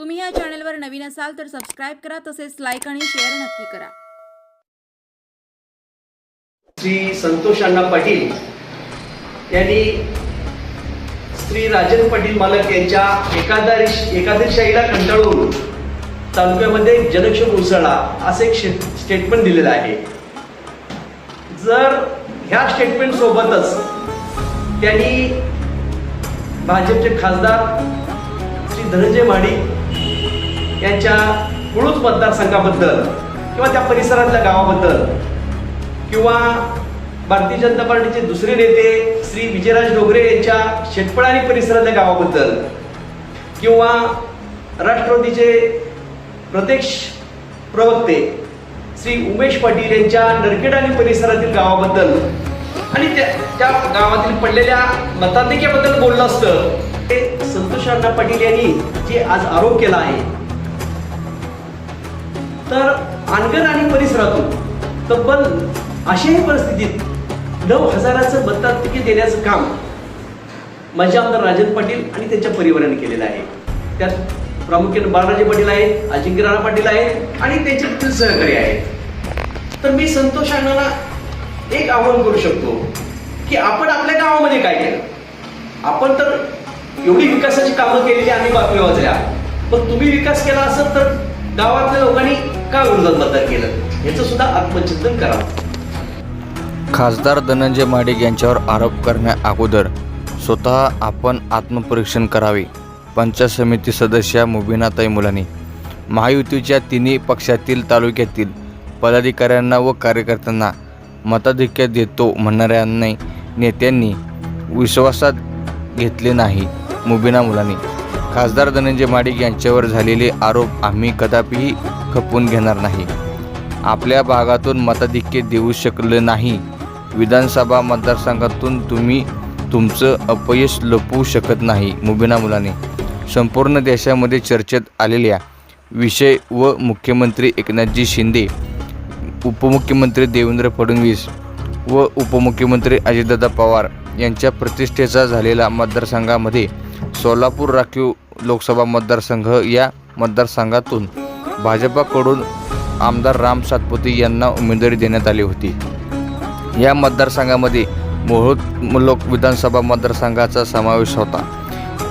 तुम्ही या चॅनलवर नवीन असाल तर सबस्क्राईब करा तसेच लाईक आणि शेअर नक्की करा. श्री संतोष अण्णा पाटील यांनी श्री राजन पाटील मालक यांच्या एकादश एकादशाईला कंटाळून तालुक्यामध्ये जनक्षोभ उसळला असं एक स्टेटमेंट दिलेलं आहे. जर ह्या स्टेटमेंट सोबतच त्यांनी भाजपचे खासदार श्री धनंजय माडी यांच्या मुळूच मतदारसंघाबद्दल किंवा त्या परिसरातल्या गावाबद्दल किंवा भारतीय जनता पार्टीचे दुसरे नेते श्री विजयराज डोगरे यांच्या शेटपळ आणि परिसरातल्या गावाबद्दल किंवा राष्ट्रवादीचे प्रत्यक्ष प्रवक्ते श्री उमेश पाटील यांच्या नरखेड आणि परिसरातील गावाबद्दल आणि त्या त्या गावातील पडलेल्या मताधिकेबद्दल बोललं असतं. ते संतोष अण्णा पाटील यांनी जे आज आरोप केला आहे तर अनगर आणि परिसरातून तब्बल अशाही परिस्थितीत नऊ हजाराचं मतदान देण्याचं काम माझे आमदार राजन पाटील आणि त्यांच्या परिवाराने केलेलं आहे. त्यात प्रामुख्याने बाळराजे पाटील आहेत अजिंक्य राणा पाटील आहेत आणि त्यांचे सहकारी आहेत. तर मी संतोष अण्णाला एक आवाहन करू शकतो की आपण आपल्या गावामध्ये काय केलं? आपण तर एवढी विकासाची कामं केलेली आम्ही बातम्या वाचल्या. पण तुम्ही विकास केला असेल तर गावातल्या लोकांनी का विरोधात मतदान केलं. याचं सुद्धा आत्मचिंतन करावं. खासदार धनंजय माडिक यांच्यावर आरोप करण्या अगोदर स्वतः आपण आत्मपरीक्षण करावे पंचायत समिती सदस्या मुबिनाताई मुलानी. महायुतीच्या तिन्ही पक्षातील तालुक्यातील पदाधिकाऱ्यांना व कार्यकर्त्यांना मताधिक्य देतो म्हणणाऱ्यांनी नेत्यांनी विश्वासात घेतले नाही मुबिना मुलानी. खासदार धनंजय माडिक यांच्यावर झालेले आरोप आम्ही कदापिही खपवून घेणार नाही. आपल्या भागातून मताधिक्य देऊ शकले नाही. विधानसभा मतदारसंघातून तुम्ही तुमचं अपयश लपवू शकत नाही मुबिना मुलाने. संपूर्ण देशामध्ये चर्चेत आलेल्या विषय व मुख्यमंत्री एकनाथजी शिंदे उपमुख्यमंत्री देवेंद्र फडणवीस व उपमुख्यमंत्री अजितदादा पवार यांच्या प्रतिष्ठेचा झालेला मतदारसंघामध्ये सोलापूर राखीव लोकसभा मतदारसंघ या मतदारसंघातून भाजपाकडून आमदार राम सातपुते यांना उमेदवारी देण्यात आली होती. या मतदारसंघामध्ये मोहोळ लोक विधानसभा मतदारसंघाचा समावेश होता.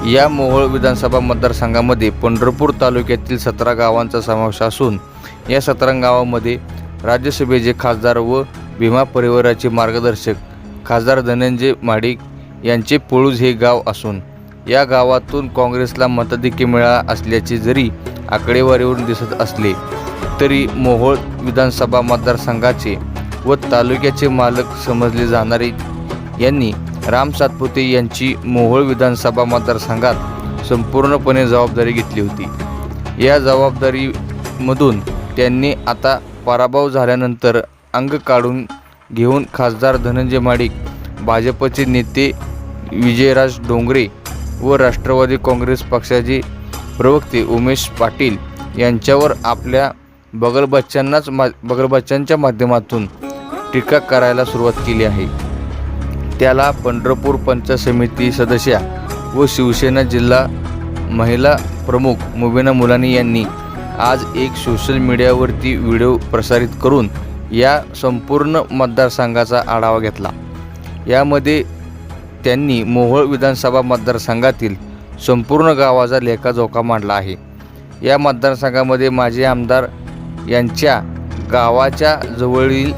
या मोहोळ विधानसभा मतदारसंघामध्ये पंढरपूर तालुक्यातील सतरा गावांचा समावेश असून या सतरा गावामध्ये राज्यसभेचे खासदार व भीमा परिवाराचे मार्गदर्शक खासदार धनंजय माडिक यांचे पळूज हे गाव असून या गावातून काँग्रेसला मताधिक्य मिळाला असल्याचे जरी आकडेवारीवरून दिसत असले तरी मोहोळ विधानसभा मतदारसंघाचे व तालुक्याचे मालक समजले जाणारे यांनी राम सातपुते यांची मोहोळ विधानसभा मतदारसंघात संपूर्णपणे जबाबदारी घेतली होती. या जबाबदारीमधून त्यांनी आता पराभव झाल्यानंतर अंग काढून घेऊन खासदार धनंजय माडिक भाजपचे नेते विजयराज डोंगरे व राष्ट्रवादी काँग्रेस पक्षाचे प्रवक्ते उमेश पाटील यांच्यावर आपल्या बगलबच्चांनाच मा बगलबच्चांच्या माध्यमातून टीका करायला सुरुवात केली आहे. त्याला पंढरपूर पंचायत समिती सदस्या व शिवसेना जिल्हा महिला प्रमुख मुबीना मुलानी यांनी आज एक सोशल मीडियावरती व्हिडिओ प्रसारित करून या संपूर्ण मतदारसंघाचा आढावा घेतला. यामध्ये त्यांनी मोहोळ विधानसभा मतदारसंघातील संपूर्ण गावाचा लेखाजोखा मांडला आहे. या मतदारसंघामध्ये माजी आमदार यांच्या गावाच्या जवळील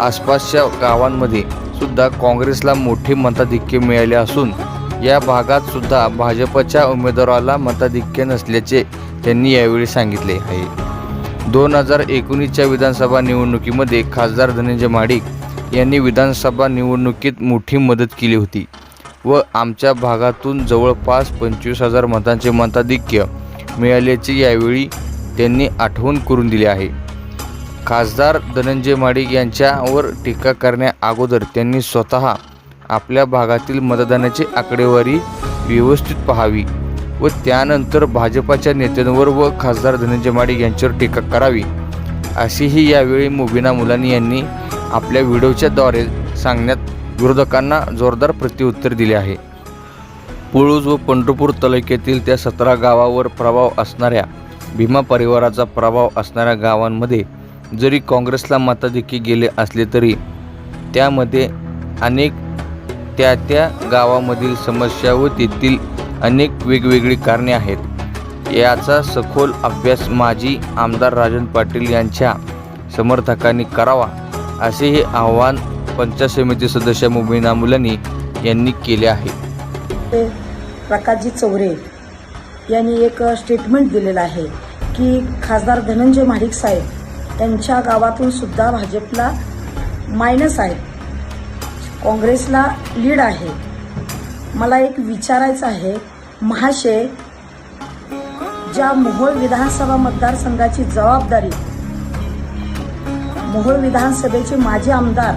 आसपासच्या गावांमध्ये सुद्धा काँग्रेसला मोठे मताधिक्य मिळाले असून या भागात सुद्धा भाजपच्या उमेदवाराला मताधिक्य नसल्याचे त्यांनी यावेळी सांगितले आहे. दोन हजार एकोणीसच्या विधानसभा निवडणुकीमध्ये खासदार धनंजय माडिक यांनी विधानसभा निवडणुकीत मोठी मदत केली होती. व आमच्या भागातून जवळपास पंचवीस हजार मतांचे मताधिक्य मिळाल्याचे यावेळी त्यांनी आठवण करून दिली आहे. खासदार धनंजय माडिक यांच्यावर टीका करण्या अगोदर त्यांनी स्वतः आपल्या भागातील मतदानाची आकडेवारी व्यवस्थित पाहावी व त्यानंतर भाजपाच्या नेत्यांवर व खासदार धनंजय माडिक यांच्यावर टीका करावी अशीही यावेळी मुबिना मुलानी यांनी आपल्या व्हिडिओच्याद्वारे सांगण्यात विरोधकांना जोरदार प्रत्युत्तर दिले आहे. पुळूज व पंढरपूर तालुक्यातील त्या सतरा गावावर प्रभाव असणाऱ्या भीमा परिवाराचा प्रभाव असणाऱ्या गावांमध्ये जरी काँग्रेसला मताधिकी गेले असले तरी त्यामध्ये अनेक त्या त्या गावामधील समस्या व तेथील अनेक वेगवेगळी कारणे आहेत. याचा सखोल अभ्यास माजी आमदार राजन पाटील यांच्या समर्थकांनी करावा असे हे आव्हान पंचायत समिती सदस्य मुबीना मुलानी यांनी केले आहे. ते प्रकाशजी चौरे यांनी एक स्टेटमेंट दिलेलं आहे की खासदार धनंजय महाडिक साहेब त्यांच्या गावातून सुद्धा भाजपला मायनस आहे. काँग्रेसला लीड आहे. मला एक विचारायचं आहे महाशय ज्या मोहोळ विधानसभा मतदारसंघाची जबाबदारी मोहोळ विधानसभेचे माजी आमदार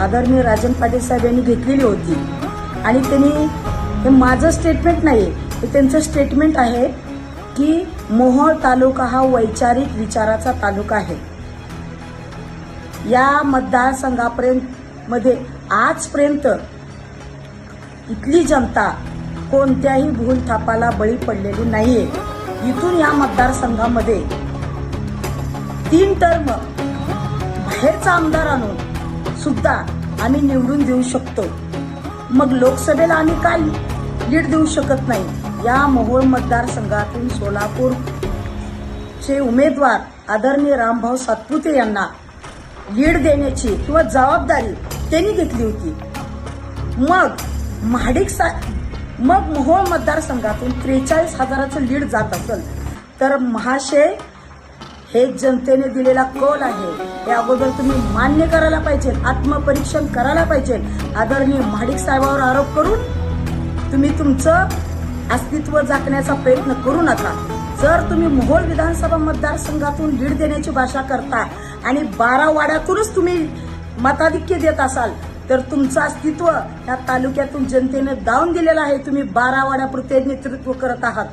आदरणीय राजन पाटील साहेब यांनी घेतलेली होती. आणि त्यांनी हे माझं स्टेटमेंट नाही हे त्यांचं स्टेटमेंट आहे की मोहोळ तालुका हा वैचारिक विचाराचा तालुका आहे. या मतदारसंघापर्यंत मध्ये आजपर्यंत इथली जनता कोणत्याही भूलथापाला बळी पडलेली नाहीये. इथून या मतदारसंघामध्ये तीन टर्म बाहेरचा आमदार आणून सुद्धा आम्ही निवडून देऊ शकतो. मग लोकसभेला आम्ही काय लीड देऊ शकत नाही? या मोहोळ मतदारसंघातून सोलापूर चे उमेदवार आदरणीय रामभाऊ सातपुते यांना लीड देण्याची किंवा जबाबदारी त्यांनी घेतली होती. मग महाडिक सा मग मोहोळ मतदारसंघातून त्रेचाळीस हजाराचं लीड जात असेल तर महाशय हे जनतेने दिलेला कौल आहे. हे अगोदर तुम्ही मान्य करायला पाहिजे आत्मपरीक्षण करायला पाहिजे. आदरणीय महाडिक साहेबावर आरोप करून तुम्ही तुमचं अस्तित्व झाकण्याचा प्रयत्न करू नका. जर तुम्ही मोहोळ विधानसभा मतदारसंघातून लीड देण्याची भाषा करता आणि बारा वाड्यातूनच तुम्ही मताधिक्य देत असाल तर तुमचं अस्तित्व या तालुक्यातून जनतेने दावून दिलेलं आहे. तुम्ही बारा वाड्यापुरते नेतृत्व करत आहात.